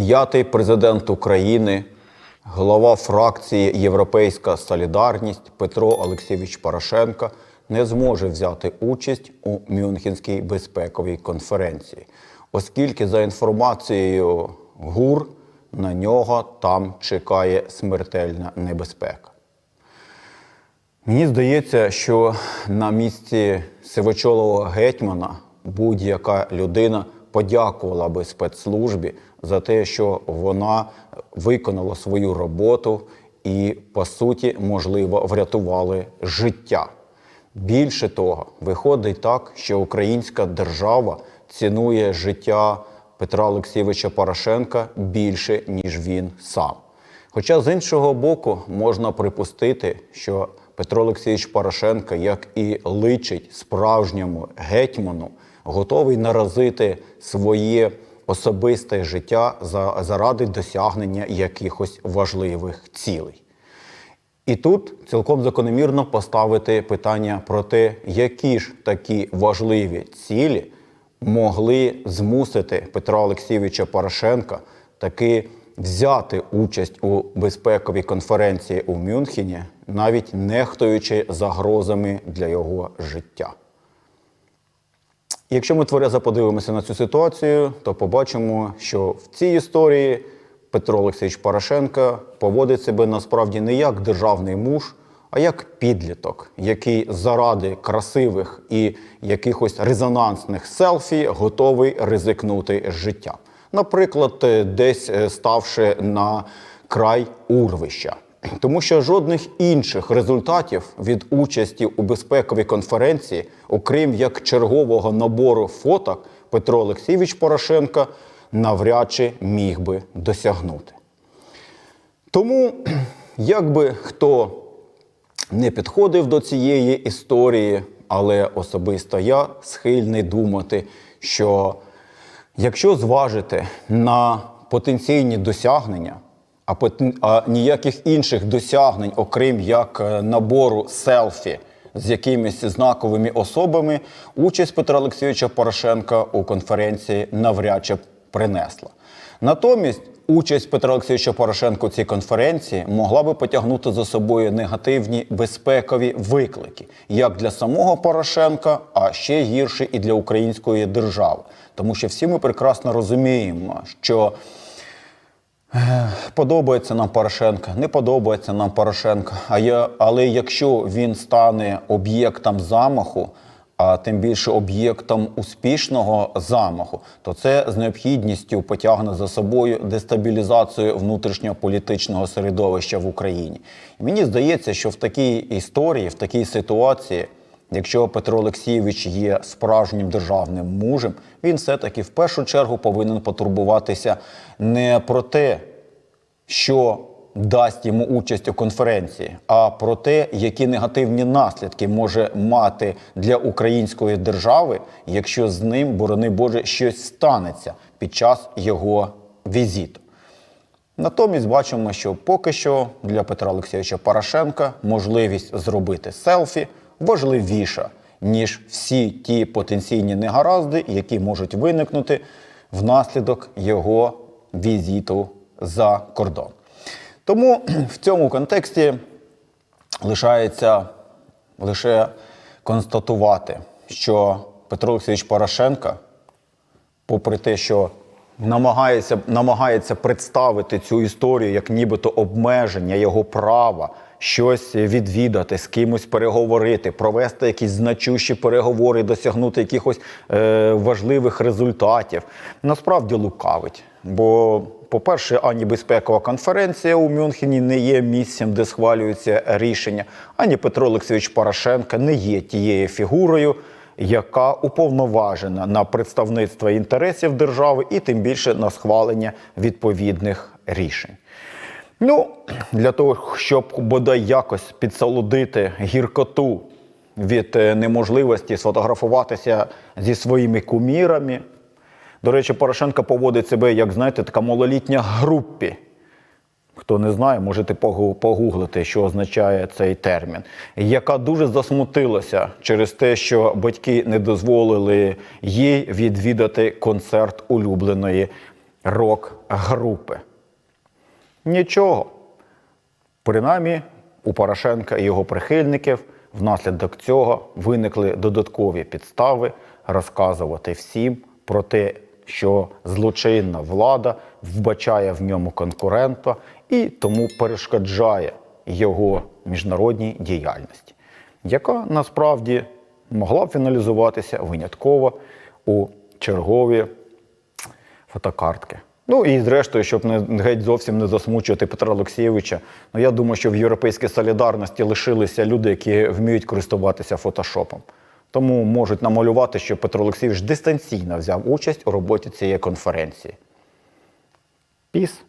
П'ятий президент України, голова фракції Європейська Солідарність Петро Олексійович Порошенко не зможе взяти участь у Мюнхенській безпековій конференції, оскільки, за інформацією ГУР, на нього там чекає смертельна небезпека. Мені здається, що на місці сивочолого гетьмана будь-яка людина подякувала би спецслужбі за те, що вона виконала свою роботу і, по суті, можливо, врятували життя. Більше того, виходить так, що українська держава цінує життя Петра Олексійовича Порошенка більше, ніж він сам. Хоча з іншого боку можна припустити, що Петро Олексійович Порошенко, як і личить справжньому гетьману, готовий наразити своє особисте життя заради досягнення якихось важливих цілей. І тут цілком закономірно поставити питання про те, які ж такі важливі цілі могли змусити Петра Олексійовича Порошенка таки взяти участь у безпековій конференції у Мюнхені, навіть нехтуючи загрозами для його життя. Якщо ми тверезо подивимося на цю ситуацію, то побачимо, що в цій історії Петро Олексійович Порошенко поводить себе насправді не як державний муж, а як підліток, який заради красивих і якихось резонансних селфі готовий ризикнути життям. Наприклад, е, десь е, ставши на край урвища. Тому що жодних інших результатів від участі у безпековій конференції, окрім як чергового набору фоток, Петро Олексійович Порошенко навряд чи міг би досягнути. Тому, як би хто не підходив до цієї історії, але особисто я схильний думати, що якщо зважити на потенційні досягнення, а, а ніяких інших досягнень, окрім як е, набору селфі з якимись знаковими особами, участь Петра Олексійовича Порошенка у конференції навряд чи принесла. Натомість участь Петра Олексійовича Порошенка у цій конференції могла би потягнути за собою негативні безпекові виклики як для самого Порошенка, а ще гірше і для української держави. Тому що всі ми прекрасно розуміємо, що Подобається нам Порошенко, не подобається нам Порошенко. А я, але якщо він стане об'єктом замаху, а тим більше об'єктом успішного замаху, то це з необхідністю потягне за собою дестабілізацію внутрішньополітичного середовища в Україні. І мені здається, що в такій історії, в такій ситуації, якщо Петро Олексійович є справжнім державним мужем, він все-таки в першу чергу повинен потурбуватися не про те, що дасть йому участь у конференції, а про те, які негативні наслідки може мати для української держави, якщо з ним, борони Боже, щось станеться під час його візиту. Натомість бачимо, що поки що для Петра Олексійовича Порошенка можливість зробити селфі важливіша, ніж всі ті потенційні негаразди, які можуть виникнути внаслідок його візиту за кордон. Тому в цьому контексті лишається лише констатувати, що Петро Олексійович Порошенко попри те, що намагається, намагається представити цю історію як нібито обмеження його права щось відвідати, з кимось переговорити, провести якісь значущі переговори, досягнути якихось е, важливих результатів, насправді лукавить. Бо, по-перше, ані безпекова конференція у Мюнхені не є місцем, де схвалюються рішення, ані Петро Олексійович Порошенко не є тією фігурою, яка уповноважена на представництво інтересів держави і тим більше на схвалення відповідних рішень. Ну, для того, щоб бодай якось підсолодити гіркоту від е, неможливості сфотографуватися зі своїми кумірами. До речі, Порошенко поводить себе, як знаєте, така малолітня групі. Хто не знає, можете погу- погуглити, що означає цей термін, яка дуже засмутилася через те, що батьки не дозволили їй відвідати концерт улюбленої рок групи. Нічого. Принаймні, у Порошенка і його прихильників внаслідок цього виникли додаткові підстави розказувати всім про те, що злочинна влада вбачає в ньому конкурента і тому перешкоджає його міжнародній діяльності, яка насправді могла б фіналізуватися винятково у чергові фотокартки. Ну і зрештою, щоб не геть зовсім не засмучувати Петра Олексійовича. Ну я думаю, що в європейській солідарності лишилися люди, які вміють користуватися фотошопом. Тому можуть намалювати, що Петро Олексійович дистанційно взяв участь у роботі цієї конференції. Піс.